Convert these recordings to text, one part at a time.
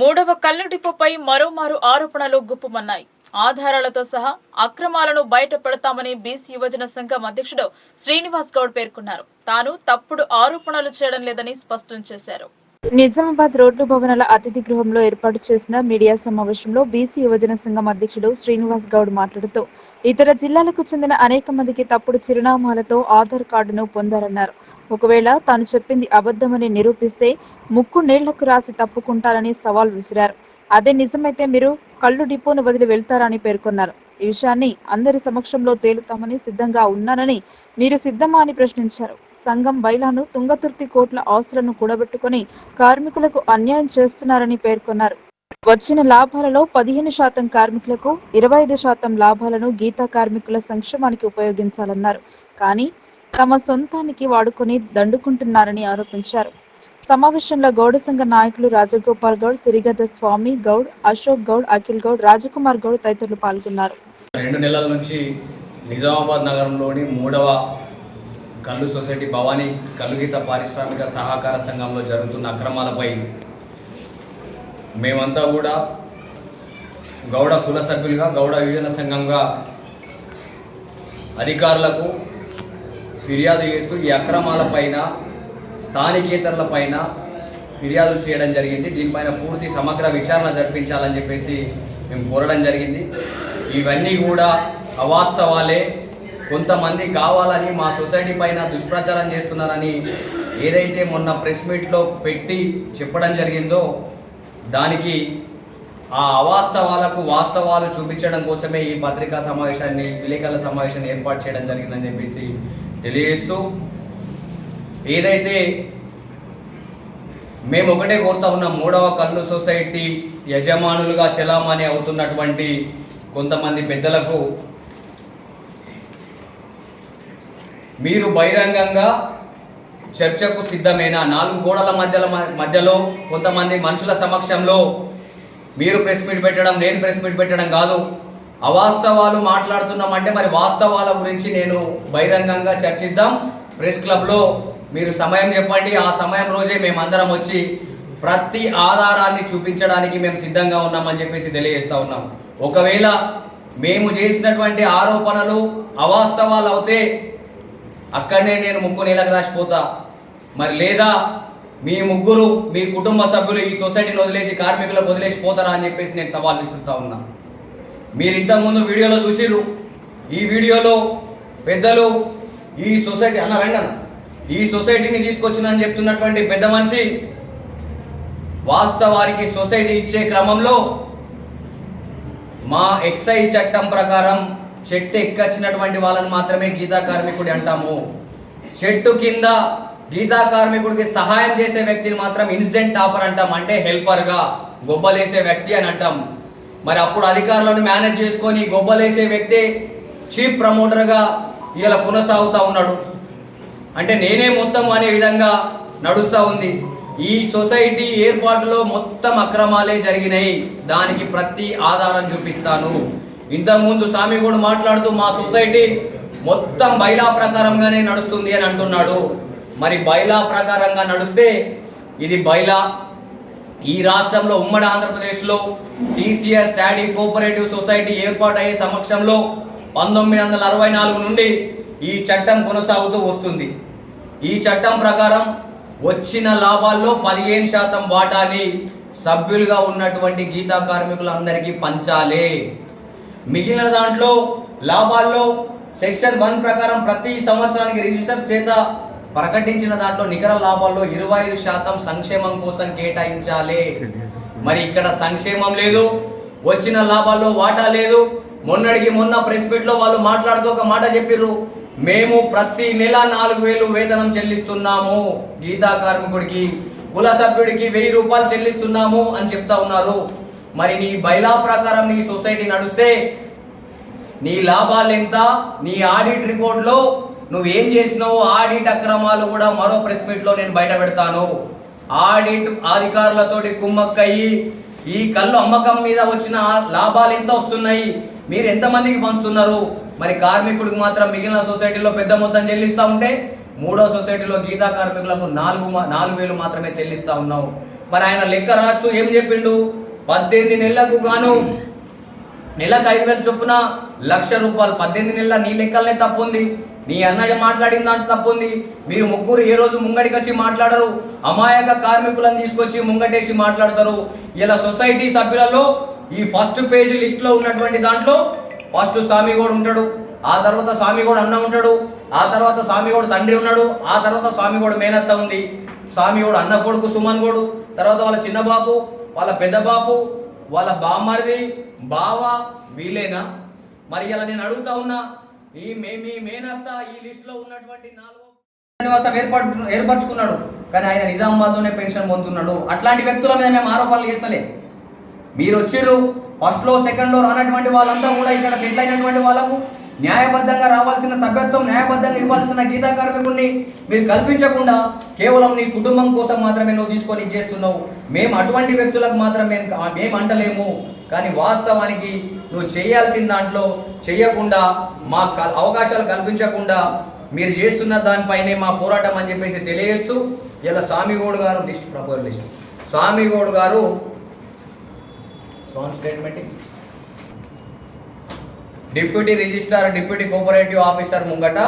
మూడవ కల్లు డిపోపై మరోమారు ఆరోపణలు గుప్పుమన్నాయి. ఆధారాలతో సహా అక్రమాలను బయట పెడతామని బీసీ యువజన సంఘం అధ్యక్షుడు శ్రీనివాస్ గౌడ్ పేర్కొన్నారు. తాను తప్పుడు ఆరోపణలు చేయడం లేదని స్పష్టం చేశారు. నిజామాబాద్ రోడ్లు భవనాల అతిథి గృహంలో ఏర్పాటు చేసిన మీడియా సమావేశంలో బీసీ యువజన సంఘం అధ్యక్షుడు శ్రీనివాస్ గౌడ్ మాట్లాడుతూ ఇతర జిల్లాలకు చెందిన అనేక మందికి తప్పుడు చిరునామాలతో ఆధార్ కార్డును పొందారన్నారు. ఒకవేళ తాను చెప్పింది అబద్ధమని నిరూపిస్తే ముక్కు నీళ్ళకు రాసి తప్పుకుంటారని సవాల్ విసిరారు. అదే నిజమైతే మీరు కళ్ళు డిపోను వదిలి వెళ్తారని పేర్కొన్నారు. ఈ విషయాన్ని అందరి సమక్షంలో తేలుతామని సిద్ధంగా ఉన్నానని మీరు సిద్ధమా అని ప్రశ్నించారు. సంఘం బైలాను తుంగతుర్తి కోట్ల ఆస్తులను కూడబెట్టుకుని కార్మికులకు అన్యాయం చేస్తున్నారని పేర్కొన్నారు. వచ్చిన లాభాలలో పదిహేను శాతం కార్మికులకు ఇరవై ఐదు శాతం లాభాలను గీతా కార్మికుల సంక్షేమానికి ఉపయోగించాలన్నారు. కానీ తమ సొంతానికి వాడుకుని దండుకుంటున్నారని ఆరోపించారు. సమావేశంలో గౌడ సంఘ నాయకులు రాజగోపాల్ గౌడ్ సిరిగద్ద స్వామి గౌడ్ అశోక్ గౌడ్ అఖిల్ గౌడ్ రాజకుమార్ గౌడ్ తదితరులు పాల్గొన్నారు. రెండు నెలల నుంచి నిజామాబాద్ నగరంలోని మూడవ కల్లు సొసైటీ భవానీ కల్లుగీత పారిశ్రామిక సహకార సంఘంలో జరుగుతున్న అక్రమాలపై మేమంతా కూడా గౌడ కుల సభ్యులుగా గౌడ యువజన సంఘంగా అధికారులకు ఫిర్యాదు చేస్తూ ఈ అక్రమాలపైన స్థానికేతరులపైన ఫిర్యాదులు చేయడం జరిగింది. దీనిపైన పూర్తి సమగ్ర విచారణ జరిపించాలని చెప్పేసి మేము కోరడం జరిగింది. ఇవన్నీ కూడా అవాస్తవాలే. కొంతమంది కావాలని మా సొసైటీ పైన దుష్ప్రచారం చేస్తున్నారని ఏదైతే మొన్న ప్రెస్ మీట్లో పెట్టి చెప్పడం జరిగిందో దానికి ఆ అవాస్తవాలకు వాస్తవాలు చూపించడం కోసమే ఈ పత్రికా సమావేశాన్ని విలేకరుల సమావేశాన్ని ఏర్పాటు చేయడం జరిగిందని చెప్పేసి తెలియజేస్తూ ఏదైతే మేము ఒకటే కోరుతా ఉన్న మూడవ కళ్ళు సొసైటీ యజమానులుగా చెలామణి అవుతున్నటువంటి కొంతమంది పెద్దలకు మీరు బహిరంగంగా చర్చకు సిద్ధమేనా? నాలుగు గోడల మధ్యలో మధ్యలో కొంతమంది మనుషుల సమక్షంలో మీరు ప్రెస్ మీట్ పెట్టడం నేను ప్రెస్ మీట్ పెట్టడం కాదు. అవాస్తవాలు మాట్లాడుతున్నామంటే మరి వాస్తవాల గురించి నేను బహిరంగంగా చర్చిద్దాం. ప్రెస్ క్లబ్లో మీరు సమయం చెప్పండి. ఆ సమయం రోజే మేమందరం వచ్చి ప్రతి ఆధారాన్ని చూపించడానికి మేము సిద్ధంగా ఉన్నామని చెప్పేసి తెలియజేస్తూ ఉన్నాం. ఒకవేళ మేము చేసినటువంటి ఆరోపణలు అవాస్తవాలు అవుతే అక్కడనే నేను ముక్కు నీళ్ళకి రాసిపోతా. మరి లేదా మీ ముగ్గురు మీ కుటుంబ సభ్యులు ఈ సొసైటీని వదిలేసి కార్మికులకు వదిలేసి పోతారా అని చెప్పేసి నేను సవాల్ విసురుతా ఉన్నాను మీరు ఇంతకుముందు వీడియోలో చూసిర్రు. ఈ వీడియోలో పెద్దలు ఈ సొసైటీ అన్న రండి అన్న. ఈ సొసైటీని తీసుకొచ్చినని చెప్తున్నటువంటి పెద్ద మనిషి వాస్తవానికి సొసైటీ ఇచ్చే క్రమంలో మా ఎక్సైజ్ చట్టం ప్రకారం చెట్టు ఎక్కచ్చినటువంటి వాళ్ళని మాత్రమే గీతా కార్మికుడి అంటాము. చెట్టు కింద గీతా కార్మికుడికి సహాయం చేసే వ్యక్తిని మాత్రం ఇన్సిడెంట్ టాపర్ అంటాం. అంటే హెల్పర్గా గొబ్బలేసే వ్యక్తి అని అంటాం. మరి అప్పుడు అధికారులను మేనేజ్ చేసుకొని గొబ్బలేసే వ్యక్తి చీఫ్ ప్రమోటర్గా ఇలా కొనసాగుతూ ఉన్నాడు. అంటే నేనే మొత్తం అనే విధంగా నడుస్తూ ఉంది. ఈ సొసైటీ ఏర్పాటులో మొత్తం అక్రమాలే జరిగినాయి. దానికి ప్రతి ఆధారం చూపిస్తాను. ఇంతకుముందు స్వామి కూడా మాట్లాడుతూ మా సొసైటీ మొత్తం బైలా ప్రకారంగానే నడుస్తుంది అని అంటున్నాడు. మరి బైలా ప్రకారంగా నడుస్తే ఇది బైలా ఈ రాష్ట్రంలో ఉమ్మడి ఆంధ్రప్రదేశ్లో టీసీఎస్ స్టాడీ కోఆపరేటివ్ సొసైటీ ఏర్పాటు అయ్యే సమక్షంలో పంతొమ్మిది వందల అరవై నాలుగు నుండి ఈ చట్టం కొనసాగుతూ వస్తుంది. ఈ చట్టం ప్రకారం వచ్చిన లాభాల్లో పదిహేను శాతం వాటాని సభ్యులుగా ఉన్నటువంటి గీతా కార్మికులందరికీ పంచాలి. మిగిలిన దాంట్లో లాభాల్లో సెక్షన్ వన్ ప్రకారం ప్రతి సంవత్సరానికి రిజిస్టర్ చేత ప్రకటించిన దాంట్లో నికర లాభాల్లో ఇరవై ఐదు శాతం సంక్షేమం కోసం కేటాయించాలి. మరి ఇక్కడ సంక్షేమం లేదు వచ్చిన లాభాల్లో వాటా లేదు. మొన్నటికి మొన్న ప్రెస్ మీట్లో వాళ్ళు మాట్లాడుతూ ఒక మాట చెప్పిర్రు మేము ప్రతి నెల నాలుగు వేలు వేతనం చెల్లిస్తున్నాము గీతా కార్మికుడికి కుల సభ్యుడికి వెయ్యి రూపాయలు చెల్లిస్తున్నాము అని చెప్తా ఉన్నారు. మరి నీ బైలా ప్రకారం నీ సొసైటీ నడుస్తే నీ లాభాలు ఎంత నీ ఆడిట్ రిపోర్ట్లో నువ్వు ఏం చేసినావు ఆడిట్ అక్రమాలు కూడా మరో ప్రెస్ మీట్లో నేను బయట పెడతాను. ఆడిట్ అధికారులతోటి కుమ్మక్కయ్యి ఈ కళ్ళు అమ్మకం మీద వచ్చిన లాభాలు ఎంత వస్తున్నాయి? మీరు ఎంతమందికి పంచుతున్నారు? మరి కార్మికుడికి మాత్రం మిగిలిన సొసైటీలో పెద్ద మొత్తం చెల్లిస్తూ ఉంటే మూడో సొసైటీలో గీతా కార్మికులకు నాలుగు నాలుగు వేలు మాత్రమే చెల్లిస్తూ ఉన్నావు. మరి ఆయన లెక్క రాస్తూ ఏం చెప్పిండు? పద్దెనిమిది నెలలకు గాను నెలకు ఐదు వేలు చొప్పున లక్ష రూపాయలు. పద్దెనిమిది నెలల నీ లెక్కలనే తప్పుంది. నీ అన్నయ్య మాట్లాడిన దాంట్లో తప్పుంది. మీరు ముగ్గురు ఏ రోజు ముంగడికి వచ్చి మాట్లాడరు. అమాయక కార్మికులను తీసుకొచ్చి ముంగటేసి మాట్లాడతారు. ఇలా సొసైటీ సభ్యులలో ఈ ఫస్ట్ పేజ్ లిస్ట్లో ఉన్నటువంటి దాంట్లో ఫస్ట్ స్వామిగోడు ఉంటాడు. ఆ తర్వాత స్వామిగోడు అన్న ఉంటాడు. ఆ తర్వాత స్వామిగోడు తండ్రి ఉన్నాడు. ఆ తర్వాత స్వామిగోడు మేనత్త ఉంది. స్వామిగోడు అన్న కొడుకు సుమన్ గోడు. తర్వాత వాళ్ళ చిన్న బాబు వాళ్ళ పెద్ద బాబు వాళ్ళ బామ్మరిది బావ వీలేనా మరి ఇలా నేను అడుగుతా ఉన్నా ఈ మే మీ మేనత్త ఈ లిస్ట్లో ఉన్నటువంటి నాలుగో నివాసం ఏర్పాటు ఏర్పరచుకున్నాడు. కానీ ఆయన నిజామాబాద్లోనే పెన్షన్ పొందుతున్నాడు. అట్లాంటి వ్యక్తుల మీద మేము ఆరోపణలు చేస్తలే. మీరు వచ్చిర్రు ఫస్ట్లో సెకండ్లో రానటువంటి వాళ్ళంతా కూడా ఇక్కడ సెటిల్ అయినటువంటి వాళ్ళకు న్యాయబద్ధంగా రావాల్సిన సభ్యత్వం న్యాయబద్ధంగా ఇవ్వాల్సిన గీతా కార్మికుడిని మీరు కల్పించకుండా కేవలం నీ కుటుంబం కోసం మాత్రమే నువ్వు తీసుకొని చేస్తున్నావు. మేము అటువంటి వ్యక్తులకు మాత్రం మేము మేము అంటలేము. కానీ వాస్తవానికి నువ్వు చేయాల్సిన దాంట్లో చేయకుండా మా అవకాశాలు కల్పించకుండా మీరు చేస్తున్న దానిపైనే మా పోరాటం అని చెప్పేసి తెలియజేస్తూ ఇలా స్వామిగౌడ్ గారు లిస్ట్ ప్రపోజల్ లిస్ట్. స్వామిగౌడ్ గారు Swami statement deputy registrar deputy cooperative officer ముంగట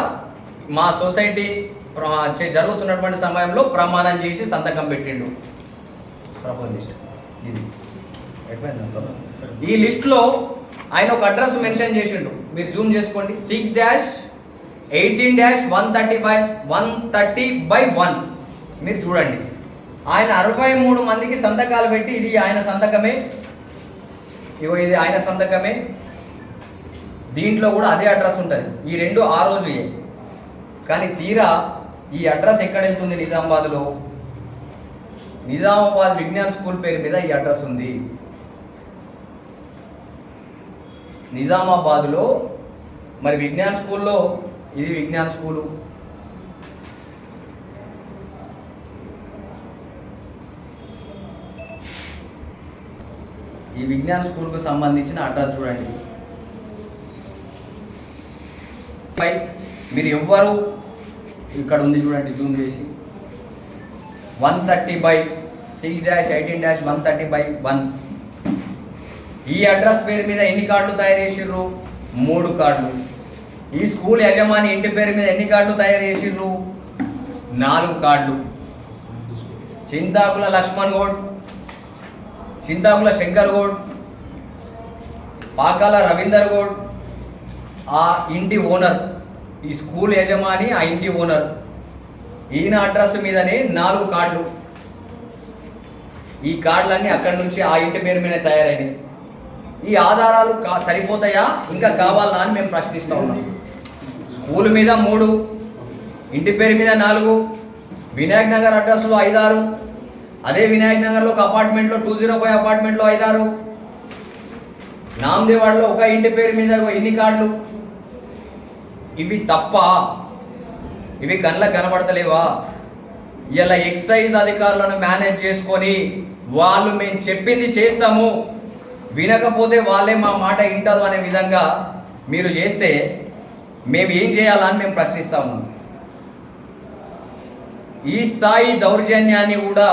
మా సొసైటీ జరుగుతున్నటువంటి సమయంలో ప్రమాణం చేసి సంతకం పెట్టిండు. లిస్ట్. ఇది? ఈ లిస్ట్లో ఆయన ఒక అడ్రస్ మెన్షన్ చేసిండు. మీరు జూమ్ చేసుకోండి. Six dash eighteen dash one thirty five one thirty by one. మీరు చూడండి. ఆయన అరవై మూడు మందికి సంతకాలు పెట్టి ఇది ఆయన సంతకమే. ఇగో ఇది ఆయన సంతకమే. దీంట్లో కూడా అదే అడ్రస్ ఉంటుంది. ఈ రెండు ఆ రోజు కానీ తీరా ఈ అడ్రస్ ఎక్కడ వెళ్తుంది నిజామాబాద్లో? నిజామాబాద్ విజ్ఞాన్ స్కూల్ పేరు మీద ఈ అడ్రస్ ఉంది. నిజామాబాద్లో మరి విజ్ఞాన్ స్కూల్లో? ఇది విజ్ఞాన్ స్కూలు. ఈ విజ్ఞాన్ స్కూల్కు సంబంధించిన అడ్రస్ చూడండి. మీరు ఎవ్వరు ఇక్కడ ఉంది చూడండి జూమ్ చేసి. One thirty by six dash eighteen dash one thirty by one ఈ అడ్రస్ పేరు మీద ఎన్ని కార్డులు తయారు చేసిర్రు? మూడు కార్డులు. ఈ స్కూల్ యజమాని ఇంటి పేరు మీద ఎన్ని కార్డులు తయారు చేసిర్రు? నాలుగు కార్డులు. చింతాకుల లక్ష్మణ్ గౌడ్ చింతాకుల శంకర్ గౌడ్ పాకాల రవీందర్ గౌడ్ ఆ ఇంటి ఓనర్ ఈ స్కూల్ యజమాని ఆ ఇంటి ఓనర్. ఈయన అడ్రస్ మీదనే నాలుగు కార్డులు. ఈ కార్డులన్నీ అక్కడి నుంచి ఆ ఇంటి పేరు మీద తయారైనాయి ఈ ఆధారాలు కా సరిపోతాయా? ఇంకా కావాలా అని మేము ప్రశ్నిస్తూ ఉన్నాం. స్కూల్ మీద మూడు ఇంటి పేరు మీద నాలుగు వినాయక్ నగర్ అడ్రస్లో ఐదారు అదే వినాయక్ నగర్లో ఒక అపార్ట్మెంట్లో టూ జీరో ఫైవ్ అపార్ట్మెంట్లో ఐదారు. నామదేవాడలో ఒక ఇంటి పేరు మీద ఒక ఎన్ని కార్డులు. ఇవి తప్ప ఇవి కళ్ళకు కనబడతలేవా? ఇలా ఎక్సైజ్ అధికారులను మేనేజ్ చేసుకొని వాళ్ళు మేము చెప్పింది చేస్తాము. వినకపోతే వాళ్ళే మా మాట వింటారు అనే విధంగా మీరు చేస్తే మేము ఏం చేయాలని మేము ప్రశ్నిస్తాము ఈ స్థాయి దౌర్జన్యాన్ని కూడా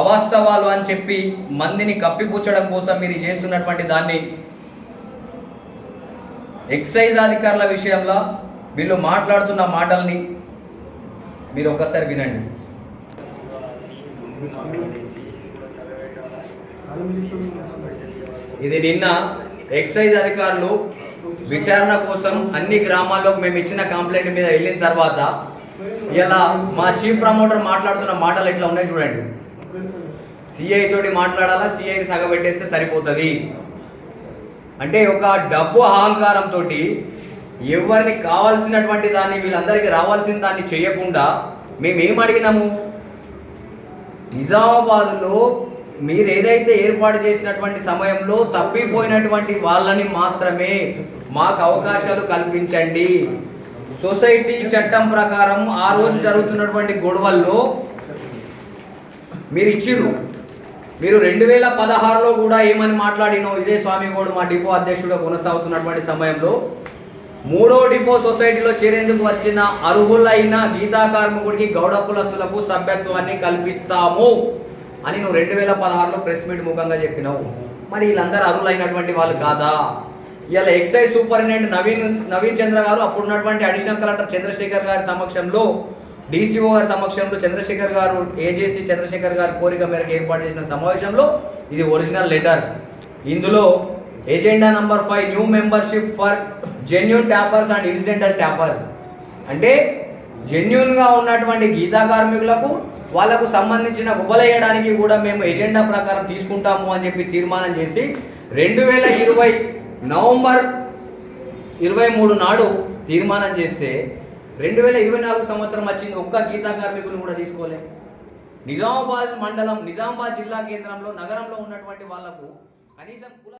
అవాస్తవాలు అని చెప్పి మందిని కప్పిపుచ్చడం కోసం మీరు చేస్తున్నటువంటి దాన్ని ఎక్సైజ్ అధికారుల విషయంలో వీళ్ళు మాట్లాడుతున్న మాటల్ని మీరు ఒక్కసారి వినండి. ఇది నిన్న ఎక్సైజ్ అధికారులు విచారణ కోసం అన్ని గ్రామాల్లోకి మేము ఇచ్చిన కంప్లైంట్ మీద వెళ్ళిన తర్వాత ఇలా మా చీఫ్ ప్రమోటర్ మాట్లాడుతున్న మాటలు ఎట్లా ఉన్నాయి చూడండి. సిఐ తోటి మాట్లాడాలా? సిఐని సగబెట్టేస్తే సరిపోతుంది. అంటే ఒక డబ్బు అహంకారంతో ఎవరిని కావాల్సినటువంటి దాన్ని వీళ్ళందరికీ రావాల్సిన దాన్ని చేయకుండా మేము అడిగినాము? నిజామాబాద్లో మీరు ఏదైతే ఏర్పాటు చేసినటువంటి సమయంలో తప్పిపోయినటువంటి వాళ్ళని మాత్రమే మాకు అవకాశాలు కల్పించండి. సొసైటీ చట్టం ప్రకారం ఆ రోజు జరుగుతున్నటువంటి గొడవల్లో మీరు ఇచ్చిర్రు. మీరు రెండు వేల పదహారులో కూడా ఏమని మాట్లాడినో? ఇదే స్వామి మా డిపో అధ్యక్షుడిగా కొనసాగుతున్నటువంటి సమయంలో మూడో డిపో సొసైటీలో చేరేందుకు వచ్చిన అర్హులైన గీతా కార్మికుడికి గౌడ కులస్తులకు సభ్యత్వాన్ని కల్పిస్తాము అని నువ్వు రెండు వేల పదహారులో ప్రెస్ మీట్ ముఖంగా చెప్పినావు. మరి వీళ్ళందరూ అర్హులైనటువంటి వాళ్ళు కాదా? ఇలా ఎక్సైజ్ సూపరింటెండెంట్ నవీన్ నవీన్ చంద్ర గారు అప్పుడు ఉన్నటువంటి అడిషనల్ కలెక్టర్ చంద్రశేఖర్ గారి సమక్షంలో డీసీఓ గారి సమక్షంలో చంద్రశేఖర్ గారు ఏజేసీ చంద్రశేఖర్ గారి కోరిక మేరకు ఏర్పాటు చేసిన సమావేశంలో ఇది ఒరిజినల్ లెటర్. ఇందులో agenda number five new membership for genuine tappers and incidental tappers అంటే జెన్యున్గా ఉన్నటువంటి గీతా కార్మికులకు వాళ్ళకు సంబంధించిన గుబలేయడానికి కూడా మేము ఎజెండా ప్రకారం తీసుకుంటాము అని చెప్పి తీర్మానం చేసి రెండు వేల ఇరవై నవంబర్ ఇరవై మూడు నాడు తీర్మానం చేస్తే రెండు వేల ఇరవై నాలుగు సంవత్సరం వచ్చింది ఒక్క గీతా కార్మికులు కూడా తీసుకోలే. నిజామాబాద్ మండలం నిజామాబాద్ జిల్లా కేంద్రంలో నగరంలో ఉన్నటువంటి వాళ్ళకు కనీసం